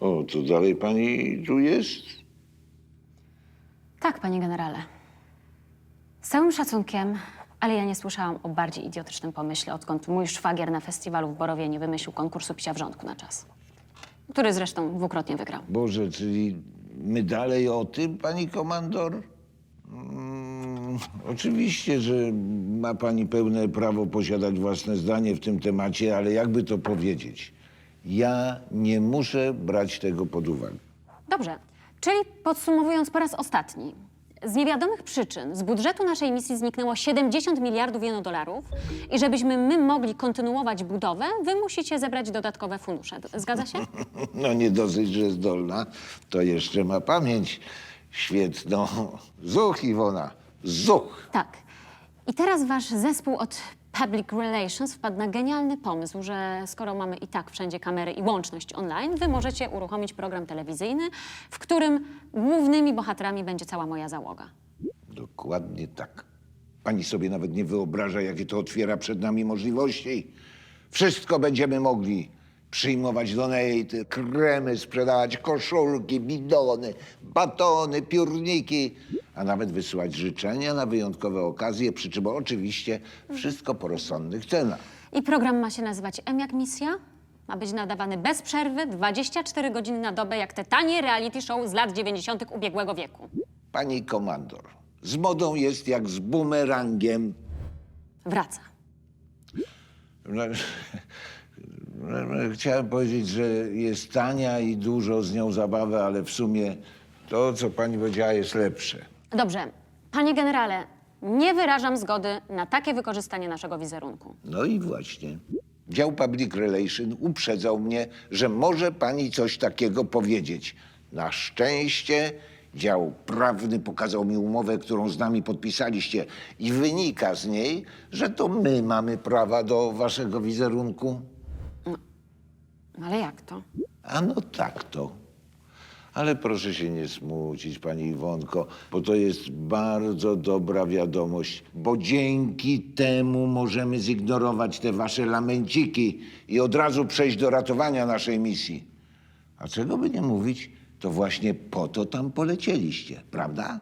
O, to dalej pani tu jest? Tak, panie generale. Z całym szacunkiem, ale ja nie słyszałam o bardziej idiotycznym pomyśle, odkąd mój szwagier na festiwalu w Borowie nie wymyślił konkursu psia w rządku na czas. Który zresztą dwukrotnie wygrał. Boże, czyli my dalej o tym, pani komandor? Mm, oczywiście, że ma pani pełne prawo posiadać własne zdanie w tym temacie, ale jakby to powiedzieć? Ja nie muszę brać tego pod uwagę. Dobrze, czyli podsumowując po raz ostatni. Z niewiadomych przyczyn z budżetu naszej misji zniknęło 70 miliardów jeno dolarów i żebyśmy my mogli kontynuować budowę, wy musicie zebrać dodatkowe fundusze. Zgadza się? No nie dosyć, że zdolna, to jeszcze ma pamięć świetną. Zuch, Iwona, zuch. Tak. I teraz wasz zespół od Public Relations wpadł na genialny pomysł, że skoro mamy i tak wszędzie kamery i łączność online, wy możecie uruchomić program telewizyjny, w którym głównymi bohaterami będzie cała moja załoga. Dokładnie tak. Pani sobie nawet nie wyobraża, jakie to otwiera przed nami możliwości. Wszystko będziemy mogli. Przyjmować donaty, kremy, sprzedawać koszulki, bidony, batony, piórniki, a nawet wysyłać życzenia na wyjątkowe okazje, przy czym oczywiście wszystko po rozsądnych cenach. I program ma się nazywać M jak misja. Ma być nadawany bez przerwy, 24 godziny na dobę, jak te tanie reality show z lat 90. ubiegłego wieku. Pani komandor, z modą jest jak z bumerangiem. Wraca. No, no, Chciałem powiedzieć, że jest tania i dużo z nią zabawy, ale w sumie to, co pani powiedziała, jest lepsze. Dobrze. Panie generale, nie wyrażam zgody na takie wykorzystanie naszego wizerunku. No i właśnie. Dział Public Relation uprzedzał mnie, że może pani coś takiego powiedzieć. Na szczęście dział prawny pokazał mi umowę, którą z nami podpisaliście i wynika z niej, że to my mamy prawa do waszego wizerunku. Ale jak to? A no tak to. Ale proszę się nie smucić, pani Iwonko, bo to jest bardzo dobra wiadomość, bo dzięki temu możemy zignorować te wasze lamenciki i od razu przejść do ratowania naszej misji. A czego by nie mówić, to właśnie po to tam polecieliście, prawda?